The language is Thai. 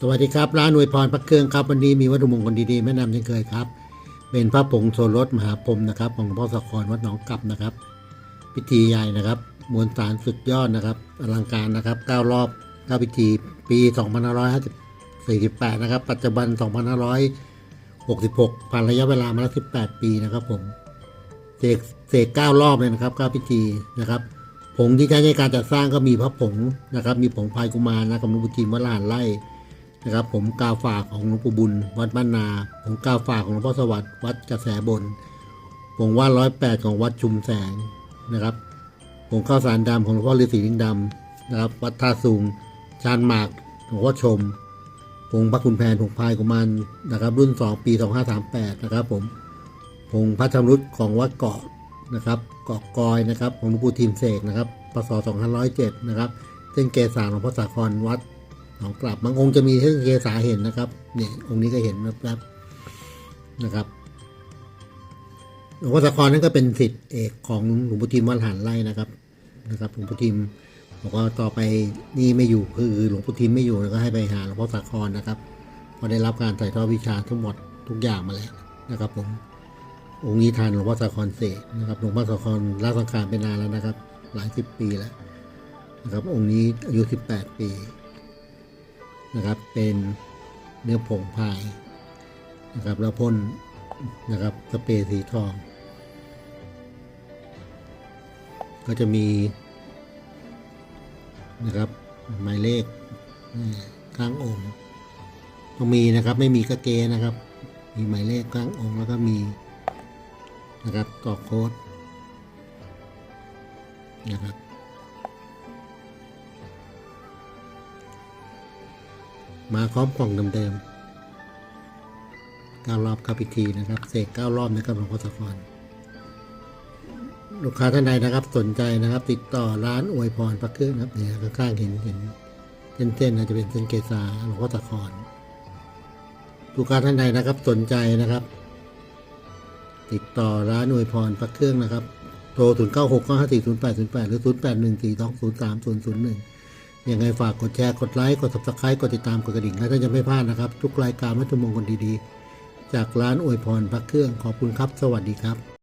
สวัสดีครับร้านอวยพรพระเครื่องครับวันนี้มีวัตถุมงคลดีๆแนะนำเช่นเคยครับ เป็นพระผงโซรสมหาพรมนะครับ ของหลวงพ่อสะครวัดหนองกลับนะครับ พิธีใหญ่นะครับมวลสารสุดยอดนะครับอลังการนะครับ9รอบ9พิธีปี2548นะครับ ปัจจุบัน 2566ผ่านระยะเวลามาแล้ว18 ปีนะครับผมเสกเสกเก้ารอบเลยนะครับเก้าพิธีนะครับ ผงที่ใช้ในการจัดสร้างก็มีพระผงนะครับ มีผงพายกุมารนะกับหลวงปู่จีนวัดลานไร่ นะครับ ผมกาฝากของหลวงปู่บุญ วัดบ้านนา ผมกาฝากของหลวงพ่อสวัสดิ์วัดกระแสบนผงว่าร้อยแปดของวัดชุมแสงนะครับผงข้าวสารดำของหลวงพ่อฤาษีลิงดำนะครับ วัดท่าสูงชานหมากหลวงพ่อชมผงพระคุณแผนผงพายกุมารนะครับ รุ่น 2 ปี 2538 นะครับ ผมผงพระชำรุดของวัดเกาะนะครับเกาะกอยนะครับของหลวงปู่ทีมเสกนะครับปศ2507 นะครับเส้นเกษาหลวงพ่อสาครวัด หนองกลับบางองค์จะมีเส้นเกษาเห็นนะครับเนี่ยองค์นี้ก็เห็นนะครับนะครับหลวงพ่อสาครนั่นก็เป็นสิทธิเอกของหลวงปู่ทีมวัดหานไร่นะครับนะครับหลวงปู่ทีมบอกว่าต่อไปนี่ไม่อยู่คือหลวงปู่ทีมไม่อยู่ก็ให้ไปหาหลวงพ่อสาครนะครับพอได้รับการถ่ายทอดวิชาทั้งหมดทุกอย่างมาแล้วนะครับผมองค์นี้ทานหลวงพ่อสาครเสกนะครับหลวงพ่อสาครละสังขารไปนานแล้วนะครับ หลายสิบปีแล้วนะครับองค์นี้อายุสิบแปดปี นะครับเป็นเนื้อผงพายนะครับแล้วพ่นนะครับสเปรย์สีทอง ก็จะมีนะครับหมายเลขข้างองค์ต้องมีนะครับไม่มีกระเกนะครับ มีหมายเลขข้างองค์แล้วก็มีนะครับกรอกโค้ดนะครับ มาพร้อมกล่องเดิมๆเก้ารอบเข้าพิธีนะครับ เสกเก้ารอบนะครับหลวงพ่อสะพรลูกค้าท่านใดนะครับสนใจนะครับ ติดต่อร้านอวยพรพระเครื่องนะครับเนี่ยข้างๆเห็นเห็นเส้นๆนะจะเป็นเส้นเกษาหลวงพ่อสะครลูกค้าท่านใดนะครับสนใจนะครับ ติดต่อร้านอวยพรพระเครื่องนะครับโทร 0 9 6 9 5 4 0 8 0 8 หรือ 0 8 1 4 2 0 3 0 0 1 ยังไงฝากกดแชร์ กดไลค์ กด subscribe กดติดตาม กดกระดิ่ง และท่านจะไม่พลาดนะครับ ทุกรายการวัตถุมงคลดีๆ จากร้านอวยพรพระเครื่อง ขอบคุณครับ สวัสดีครับ